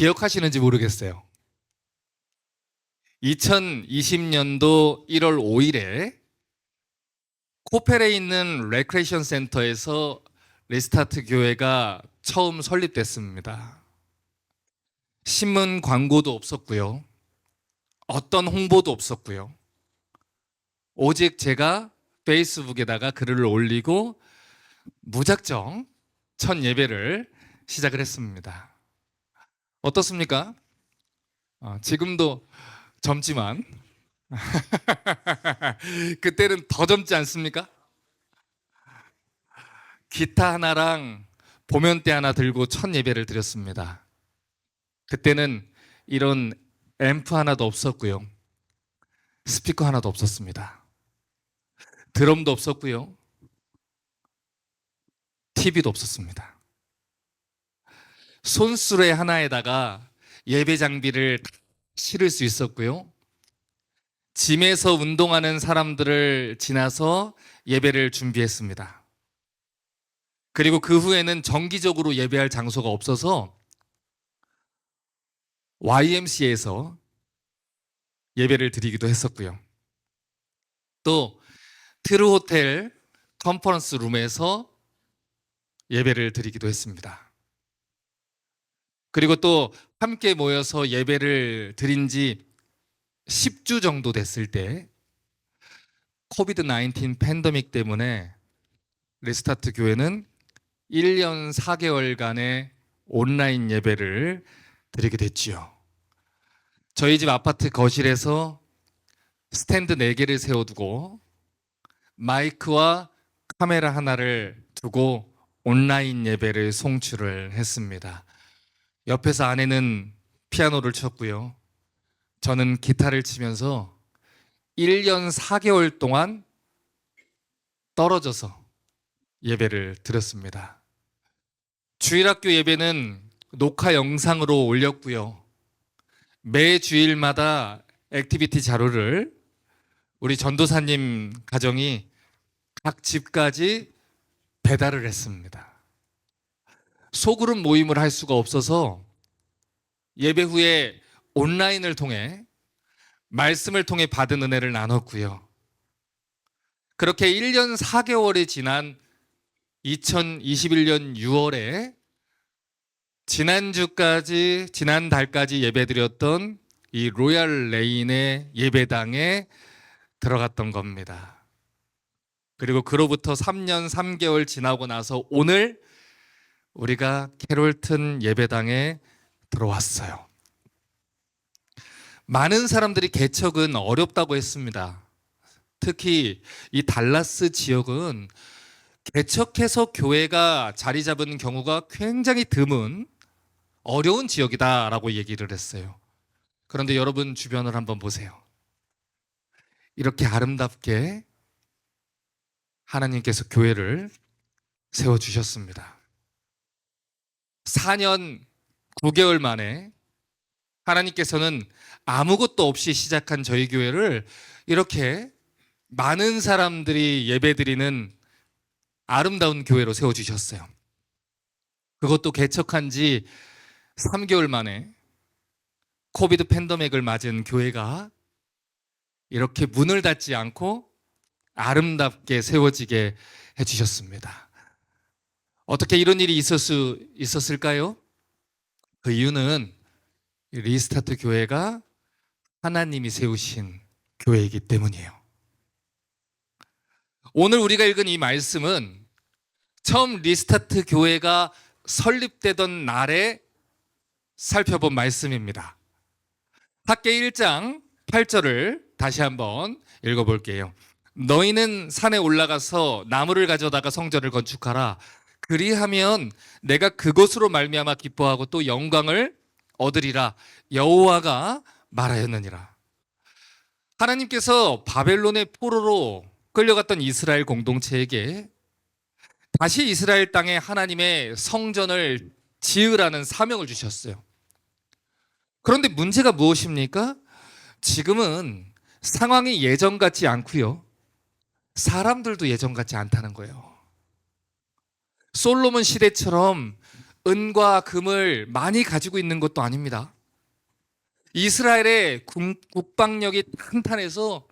기억하시는지 모르겠어요. 2020년도 1월 5일에 코펠에 있는 레크레이션 센터에서 리스타트 교회가 처음 설립됐습니다. 신문 광고도 없었고요. 어떤 홍보도 없었고요. 오직 제가 페이스북에다가 글을 올리고 무작정 첫 예배를 시작을 했습니다. 어떻습니까? 어, 지금도 젊지만 그때는 더 젊지 않습니까? 기타 하나랑 보면대 하나 들고 첫 예배를 드렸습니다. 그때는 이런 앰프 하나도 없었고요. 스피커 하나도 없었습니다. 드럼도 없었고요. TV도 없었습니다. 손수레 하나에다가 예배 장비를 실을 수 있었고요. 짐에서 운동하는 사람들을 지나서 예배를 준비했습니다. 그리고 그 후에는 정기적으로 예배할 장소가 없어서 YMCA에서 예배를 드리기도 했었고요. 또 트루 호텔 컨퍼런스 룸에서 예배를 드리기도 했습니다. 그리고 또 함께 모여서 예배를 드린 지 10주 정도 됐을 때 코비드 19 팬데믹 때문에 리스타트 교회는 1년 4개월간의 온라인 예배를 드리게 됐지요. 저희 집 아파트 거실에서 스탠드 4개를 세워두고 마이크와 카메라 하나를 두고 온라인 예배를 송출을 했습니다. 옆에서 아내는 피아노를 쳤고요. 저는 기타를 치면서 1년 4개월 동안 떨어져서 예배를 드렸습니다. 주일학교 예배는 녹화 영상으로 올렸고요. 매 주일마다 액티비티 자료를 우리 전도사님 가정이 각 집까지 배달을 했습니다. 소그룹 모임을 할 수가 없어서 예배 후에 온라인을 통해 말씀을 통해 받은 은혜를 나눴고요. 그렇게 1년 4개월이 지난 2021년 6월에 지난주까지 지난달까지 예배드렸던 이 로얄 레인의 예배당에 들어갔던 겁니다. 그리고 그로부터 3년 3개월 지나고 나서 오늘 우리가 캐롤튼 예배당에 들어왔어요. 많은 사람들이 개척은 어렵다고 했습니다. 특히 이 달라스 지역은 개척해서 교회가 자리 잡은 경우가 굉장히 드문 어려운 지역이다라고 얘기를 했어요. 그런데 여러분 주변을 한번 보세요. 이렇게 아름답게 하나님께서 교회를 세워 주셨습니다. 4년 9개월 만에 하나님께서는 아무것도 없이 시작한 저희 교회를 이렇게 많은 사람들이 예배드리는 아름다운 교회로 세워주셨어요. 그것도 개척한 지 3개월 만에 코비드 팬데믹을 맞은 교회가 이렇게 문을 닫지 않고 아름답게 세워지게 해주셨습니다. 어떻게 이런 일이 수 있었을까요? 그 이유는 리스타트 교회가 하나님이 세우신 교회이기 때문이에요. 오늘 우리가 읽은 이 말씀은 처음 리스타트 교회가 설립되던 날에 살펴본 말씀입니다. 학계 1장 8절을 다시 한번 읽어볼게요. 너희는 산에 올라가서 나무를 가져다가 성전을 건축하라. 그리하면 내가 그것으로 말미암아 기뻐하고 또 영광을 얻으리라. 여호와가 말하였느니라. 하나님께서 바벨론의 포로로 끌려갔던 이스라엘 공동체에게 다시 이스라엘 땅에 하나님의 성전을 지으라는 사명을 주셨어요. 그런데 문제가 무엇입니까? 지금은 상황이 예전 같지 않고요. 사람들도 예전 같지 않다는 거예요. 솔로몬 시대처럼 은과 금을 많이 가지고 있는 것도 아닙니다. 이스라엘의 국- 국방력이 탄탄해서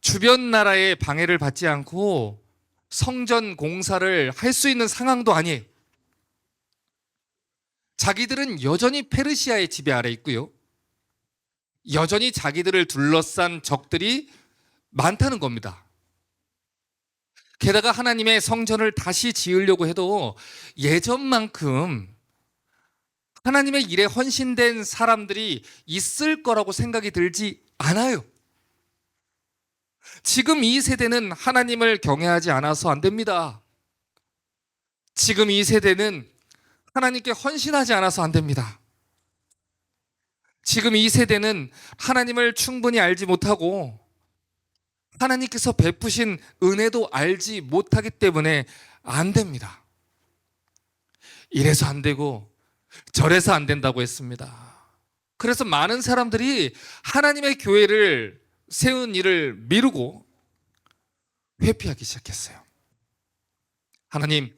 주변 나라의 방해를 받지 않고 성전 공사를 할 수 있는 상황도 아니에요. 자기들은 여전히 페르시아의 지배 아래 있고요. 여전히 자기들을 둘러싼 적들이 많다는 겁니다. 게다가 하나님의 성전을 다시 지으려고 해도 예전만큼 하나님의 일에 헌신된 사람들이 있을 거라고 생각이 들지 않아요. 지금 이 세대는 하나님을 경외하지 않아서 안 됩니다. 지금 이 세대는 하나님께 헌신하지 않아서 안 됩니다. 지금 이 세대는 하나님을 충분히 알지 못하고 하나님께서 베푸신 은혜도 알지 못하기 때문에 안 됩니다. 이래서 안 되고 저래서 안 된다고 했습니다. 그래서 많은 사람들이 하나님의 교회를 세운 일을 미루고 회피하기 시작했어요. 하나님,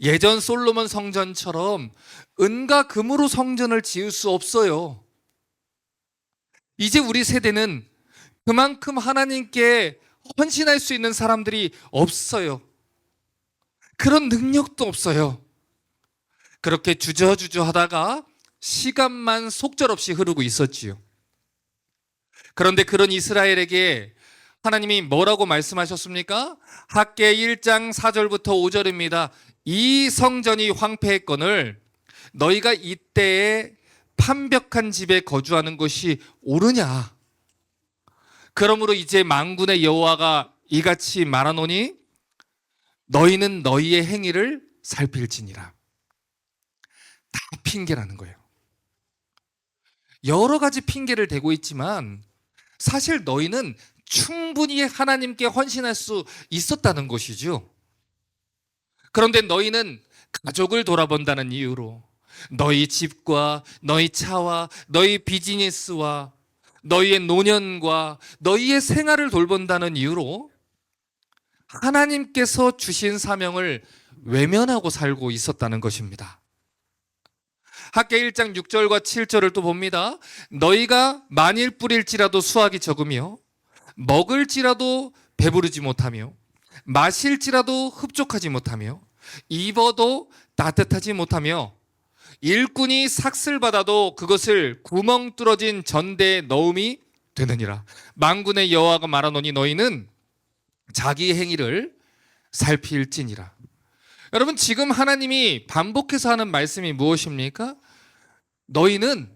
예전 솔로몬 성전처럼 은과 금으로 성전을 지을 수 없어요. 이제 우리 세대는 그만큼 하나님께 헌신할 수 있는 사람들이 없어요. 그런 능력도 없어요. 그렇게 주저주저 하다가 시간만 속절없이 흐르고 있었지요. 그런데 그런 이스라엘에게 하나님이 뭐라고 말씀하셨습니까? 학계 1장 4절부터 5절입니다. 이 성전이 황폐했건을 너희가 이때에 판벽한 집에 거주하는 것이 옳으냐? 그러므로 이제 망군의 여호와가 이같이 말하노니 너희는 너희의 행위를 살필지니라. 다 핑계라는 거예요. 여러 가지 핑계를 대고 있지만 사실 너희는 충분히 하나님께 헌신할 수 있었다는 것이죠. 그런데 너희는 가족을 돌아본다는 이유로 너희 집과 너희 차와 너희 비즈니스와 너희의 노년과 너희의 생활을 돌본다는 이유로 하나님께서 주신 사명을 외면하고 살고 있었다는 것입니다. 학계 1장 6절과 7절을 또 봅니다. 너희가 만일 뿌릴지라도 수확이 적으며 먹을지라도 배부르지 못하며 마실지라도 흡족하지 못하며 입어도 따뜻하지 못하며 일꾼이 삭슬 받아도 그것을 구멍 뚫어진 전대에 넣음이 되느니라. 만군의 여호와가 말하노니 너희는 자기 행위를 살필지니라. 여러분 지금 하나님이 반복해서 하는 말씀이 무엇입니까? 너희는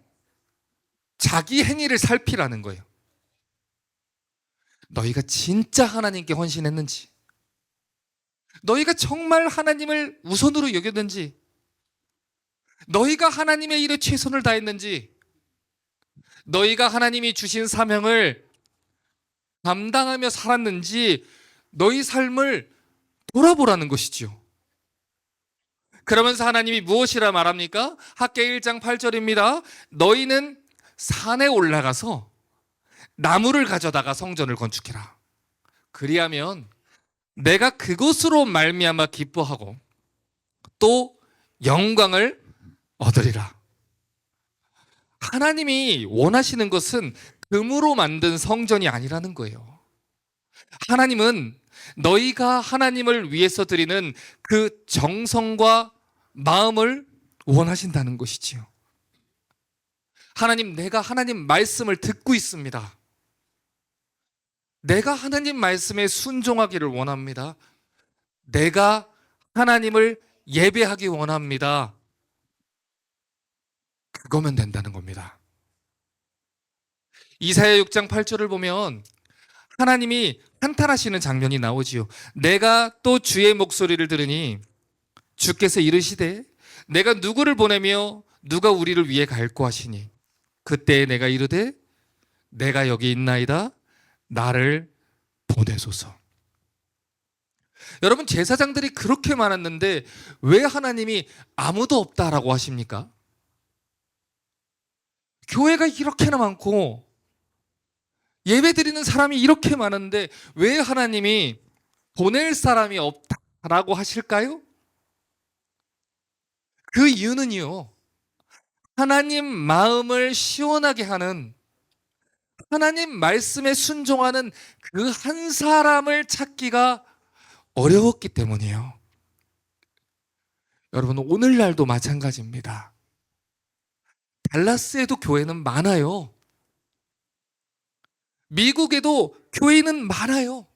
자기 행위를 살피라는 거예요. 너희가 진짜 하나님께 헌신했는지, 너희가 정말 하나님을 우선으로 여겼는지, 너희가 하나님의 일에 최선을 다했는지, 너희가 하나님이 주신 사명을 감당하며 살았는지, 너희 삶을 돌아보라는 것이지요. 그러면서 하나님이 무엇이라 말합니까? 학계 1장 8절입니다. 너희는 산에 올라가서 나무를 가져다가 성전을 건축해라. 그리하면 내가 그곳으로 말미암아 기뻐하고 또 영광을 얻으리라. 하나님이 원하시는 것은 금으로 만든 성전이 아니라는 거예요. 하나님은 너희가 하나님을 위해서 드리는 그 정성과 마음을 원하신다는 것이지요. 하나님, 내가 하나님 말씀을 듣고 있습니다. 내가 하나님 말씀에 순종하기를 원합니다. 내가 하나님을 예배하기 원합니다. 그거면 된다는 겁니다. 이사야 6장 8절을 보면 하나님이 한탄하시는 장면이 나오지요. 내가 또 주의 목소리를 들으니 주께서 이르시되 내가 누구를 보내며 누가 우리를 위해 갈고 하시니 그때 내가 이르되 내가 여기 있나이다 나를 보내소서. 여러분 제사장들이 그렇게 많았는데 왜 하나님이 아무도 없다라고 하십니까? 교회가 이렇게나 많고 예배 드리는 사람이 이렇게 많은데 왜 하나님이 보낼 사람이 없다라고 하실까요? 그 이유는요. 하나님 마음을 시원하게 하는 하나님 말씀에 순종하는 그 한 사람을 찾기가 어려웠기 때문이에요. 여러분, 오늘날도 마찬가지입니다. 달라스에도 교회는 많아요. 미국에도 교회는 많아요.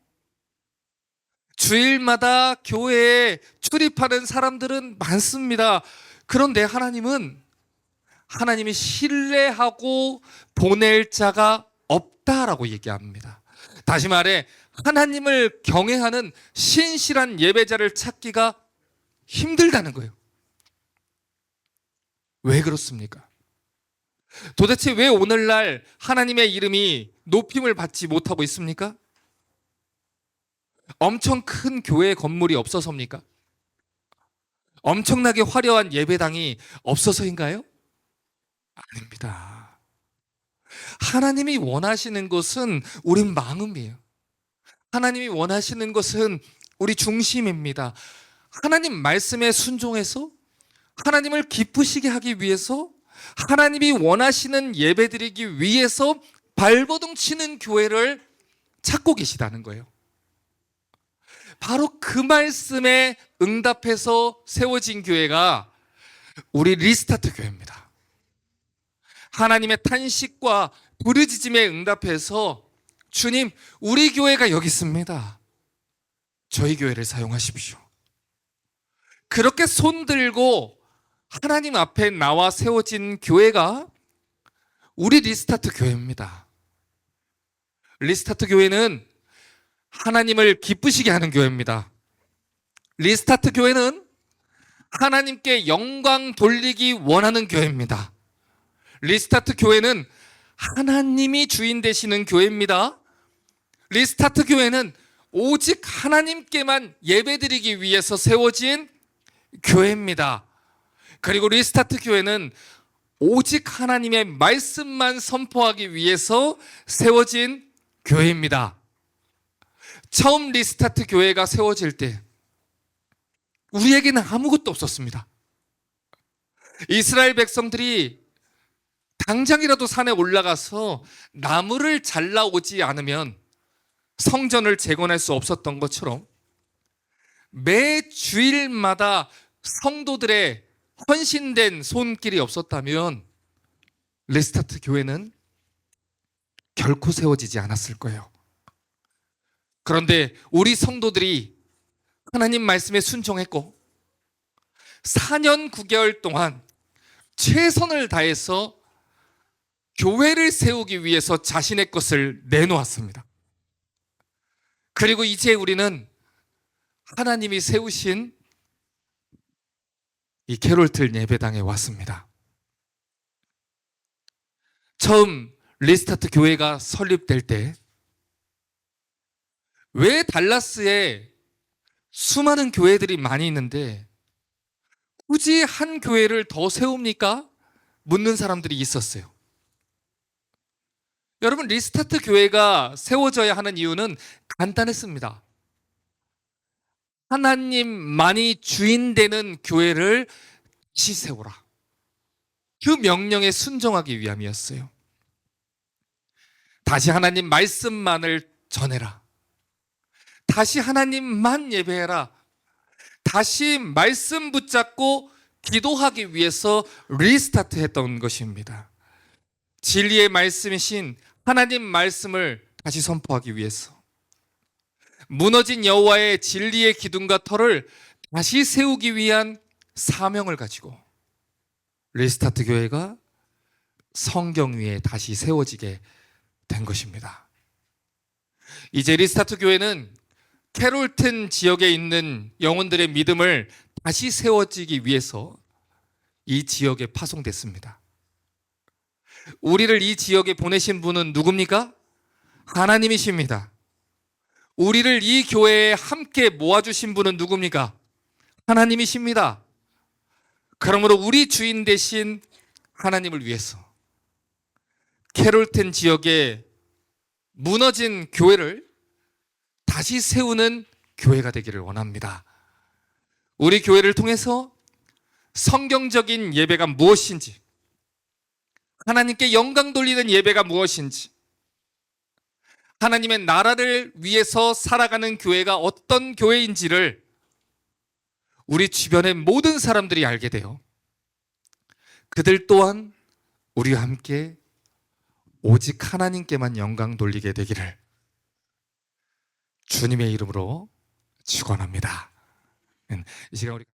주일마다 교회에 출입하는 사람들은 많습니다. 그런데 하나님은 하나님이 신뢰하고 보낼 자가 없다라고 얘기합니다. 다시 말해 하나님을 경외하는 신실한 예배자를 찾기가 힘들다는 거예요. 왜 그렇습니까? 도대체 왜 오늘날 하나님의 이름이 높임을 받지 못하고 있습니까? 엄청 큰 교회 건물이 없어서입니까? 엄청나게 화려한 예배당이 없어서인가요? 아닙니다. 하나님이 원하시는 것은 우리 마음이에요. 하나님이 원하시는 것은 우리 중심입니다. 하나님 말씀에 순종해서 하나님을 기쁘시게 하기 위해서 하나님이 원하시는 예배 드리기 위해서 발버둥 치는 교회를 찾고 계시다는 거예요. 바로 그 말씀에 응답해서 세워진 교회가 우리 리스타트 교회입니다. 하나님의 탄식과 부르짖음에 응답해서 주님, 우리 교회가 여기 있습니다. 저희 교회를 사용하십시오. 그렇게 손 들고 하나님 앞에 나와 세워진 교회가 우리 리스타트 교회입니다. 리스타트 교회는 하나님을 기쁘시게 하는 교회입니다. 리스타트 교회는 하나님께 영광 돌리기 원하는 교회입니다. 리스타트 교회는 하나님이 주인 되시는 교회입니다. 리스타트 교회는 오직 하나님께만 예배드리기 위해서 세워진 교회입니다. 그리고 리스타트 교회는 오직 하나님의 말씀만 선포하기 위해서 세워진 교회입니다. 처음 리스타트 교회가 세워질 때 우리에게는 아무것도 없었습니다. 이스라엘 백성들이 당장이라도 산에 올라가서 나무를 잘라오지 않으면 성전을 재건할 수 없었던 것처럼 매 주일마다 성도들의 헌신된 손길이 없었다면 레스타트 교회는 결코 세워지지 않았을 거예요. 그런데 우리 성도들이 하나님 말씀에 순종했고 4년 9개월 동안 최선을 다해서 교회를 세우기 위해서 자신의 것을 내놓았습니다. 그리고 이제 우리는 하나님이 세우신 이 캐롤틀 예배당에 왔습니다. 처음 리스타트 교회가 설립될 때 왜 달라스에 수많은 교회들이 많이 있는데 굳이 한 교회를 더 세웁니까? 묻는 사람들이 있었어요. 여러분 리스타트 교회가 세워져야 하는 이유는 간단했습니다. 하나님만이 주인 되는 교회를 다시 세우라. 그 명령에 순종하기 위함이었어요. 다시 하나님 말씀만을 전해라. 다시 하나님만 예배해라. 다시 말씀 붙잡고 기도하기 위해서 리스타트 했던 것입니다. 진리의 말씀이신 하나님 말씀을 다시 선포하기 위해서 무너진 여호와의 진리의 기둥과 터를 다시 세우기 위한 사명을 가지고 리스타트 교회가 성경 위에 다시 세워지게 된 것입니다. 이제 리스타트 교회는 캐롤튼 지역에 있는 영혼들의 믿음을 다시 세워지기 위해서 이 지역에 파송됐습니다. 우리를 이 지역에 보내신 분은 누굽니까? 하나님이십니다. 우리를 이 교회에 함께 모아주신 분은 누굽니까? 하나님이십니다. 그러므로 우리 주인 대신 하나님을 위해서 캐롤텐 지역에 무너진 교회를 다시 세우는 교회가 되기를 원합니다. 우리 교회를 통해서 성경적인 예배가 무엇인지, 하나님께 영광 돌리는 예배가 무엇인지, 하나님의 나라를 위해서 살아가는 교회가 어떤 교회인지를 우리 주변의 모든 사람들이 알게 돼요. 그들 또한 우리와 함께 오직 하나님께만 영광 돌리게 되기를 주님의 이름으로 축원합니다. 이 시간 우리